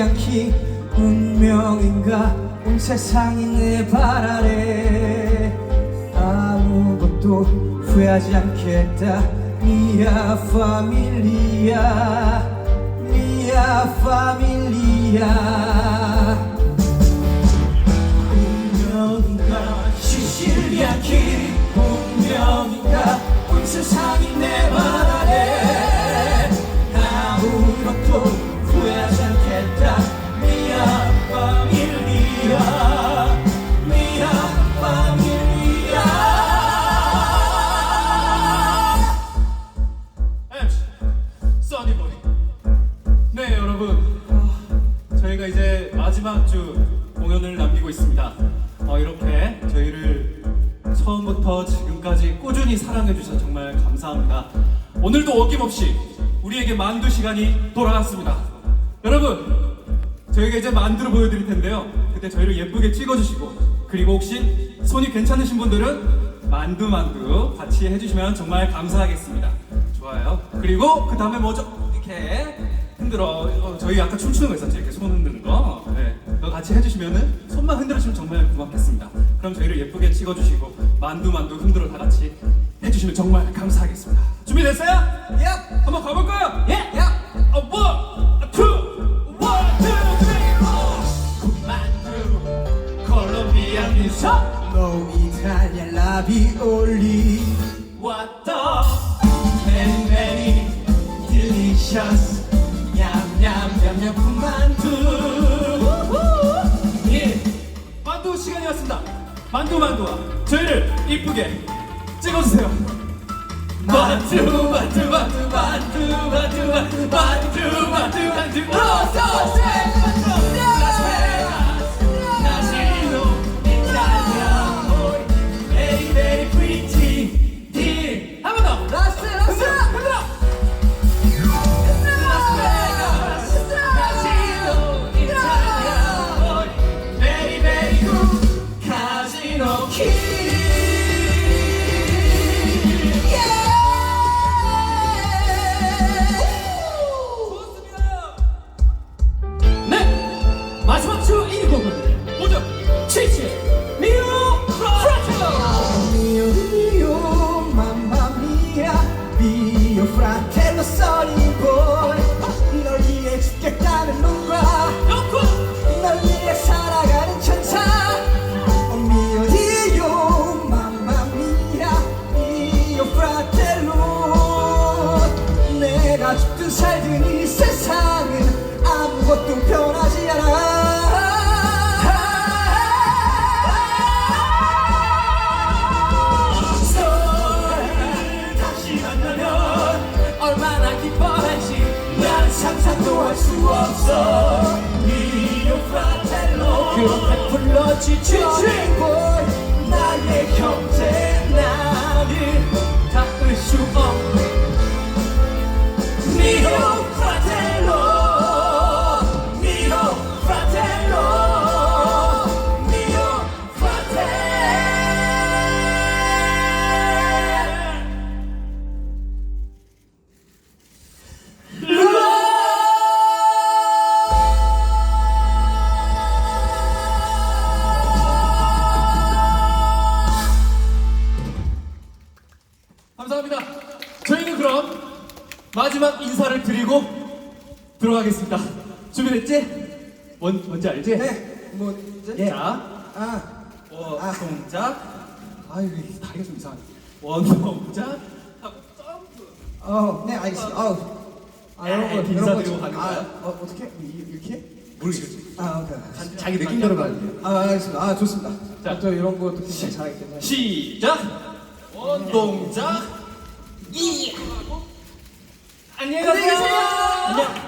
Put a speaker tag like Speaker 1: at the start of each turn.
Speaker 1: 않기 운명인가? 온 세상이 내 발 아래. 아무것도 후회하지 않겠다. 미아 파밀리아 미아 파밀리아
Speaker 2: 주 공연을 남기고 있습니다 어, 이렇게 저희를 처음부터 지금까지 꾸준히 사랑해 주셔서 정말 감사합니다 오늘도 어김없이 우리에게 만두 시간이 돌아왔습니다 여러분 저희가 이제 만두를 보여드릴 텐데요 그때 저희를 예쁘게 찍어주시고 그리고 혹시 손이 괜찮으신 분들은 만두 만두 같이 해주시면 정말 감사하겠습니다 좋아요. 그리고 그 다음에 뭐죠? 이렇게 흔들어. 어, 저희 아까 춤추는 거 있었죠? 이렇게 손 흔드는 같이 해주시면은 손만 흔들어주시면 정말 고맙겠습니다. 그럼 저희를 예쁘게 찍어주시고 만두 만두 흔들어 다 같이 해주시면 정말 감사하겠습니다. 준비됐어요?
Speaker 1: 예!
Speaker 2: 한번 가볼까요?
Speaker 1: 예! 예!
Speaker 2: 어, 원, 투, 원, 투, 쓰리, 포. 만두, 콜롬비아 미소.
Speaker 1: No Italian ravioli
Speaker 2: What the many many delicious 냠냠냠냠 만두 만두와 저희를 이쁘게 찍어주세요. 만두 만두 만두 만두 만두 만두 만두 만두 만두 만두. 나시
Speaker 1: Keep. 내가 죽든 살든 이 세상은 아무것도 변하지 않아.
Speaker 2: 널 다시 만나면 얼마나 기뻐할지 난 상상도 할 수 없어. 미오 프라텔로 그렇게 불러주지
Speaker 1: boy
Speaker 2: 나의 형제 나 마지막 인사를 드리고 들어가겠습니다. 준비됐지? 뭔, 뭔지 알지?
Speaker 1: 네, 뭐 이제
Speaker 2: 자,
Speaker 1: 아,
Speaker 2: 원
Speaker 1: 아.
Speaker 2: 동작. 아유, 이 다리가 좀 이상하네. 원 동작. 하고 점프.
Speaker 1: 어, 네 알겠습니다. 어, 아 여러분,
Speaker 2: 인사드리고 가는
Speaker 1: 아,
Speaker 2: 거야?
Speaker 1: 어, 어떻게 이- 이렇게?
Speaker 2: 모르겠지.
Speaker 1: 아, 오케이.
Speaker 2: 자기 느낌대로 가야 돼요.
Speaker 1: 아, 알겠습니다. 아, 좋습니다.
Speaker 2: 자.
Speaker 1: 자, 또 이런 것도 굉장히 잘하기 때문에.
Speaker 2: 시작. 원 동작. 이. 안녕히
Speaker 1: 가세요.
Speaker 2: 안녕.